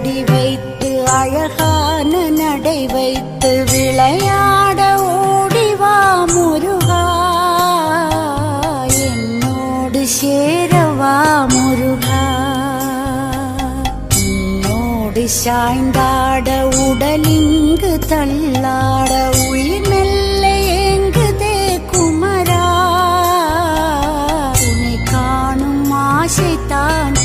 ஆடி வைத்து அழகான நடை வைத்து விளையாட ஓடிவா முருகா. என்னோடு சேரவா முருகா. என்னோடு சாய்ந்தாட உடலிங்கு தள்ளாட உயிர் மெல்ல எங்குதே குமரா. துணை காணும் ஆசைத்தான்